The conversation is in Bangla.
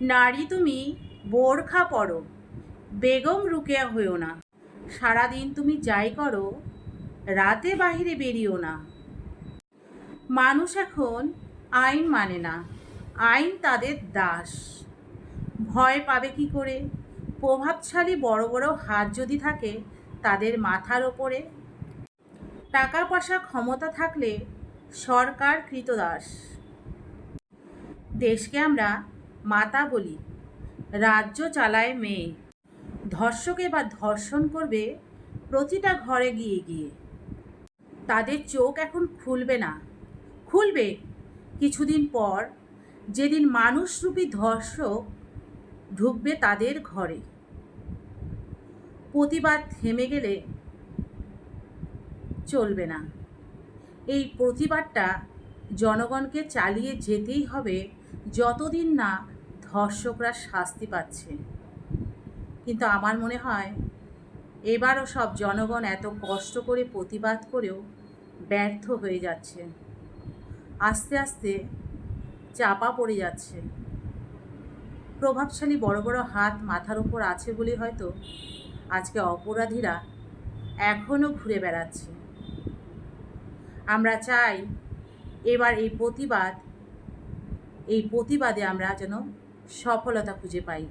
নারী তুমি বোরখা পড়ো বেগম রুকেয়া হইও না। সারাদিন তুমি যাই করো, রাতে বাহিরে বেরিও না। মানুষ এখন আইন মানে না, আইন তাদের দাস। ভয় পাবে কি করে? প্রভাবশালী বড় বড় হাত যদি থাকে তাদের মাথার ওপরে। টাকা পয়সা ক্ষমতা থাকলে সরকার কৃতদাস। দেশকে আমরা মাতা বলি, রাজ্য চালায় মেয়ে। ধর্ষকে বা ধর্ষণ করবে প্রতিটা ঘরে গিয়ে গিয়ে। তাদের চোখ এখন খুলবে না। খুলবে। কিছুদিন পর যেদিন মানুষরূপী ধর্ষক ঢুকবে তাদের ঘরে। প্রতিবাদ থেমে গেলে চলবে না। এই প্রতিবাদটা জনগণকে চালিয়ে যেতেই হবে যতদিন না ধর্ষকরা শাস্তি পাচ্ছে। কিন্তু আমার মনে হয়, এবারও সব জনগণ এত কষ্ট করে প্রতিবাদ করেও ব্যর্থ হয়ে যাচ্ছে। আস্তে আস্তে চাপা পড়ে যাচ্ছে। প্রভাবশালী বড় বড় হাত মাথার উপর আছে বলে হয়তো আজকে অপরাধীরা এখনও ঘুরে বেড়াচ্ছে। আমরা চাই এবার এই প্রতিবাদ এই প্রতিবাদে আমরা যেন সফলতা খুঁজে পাই।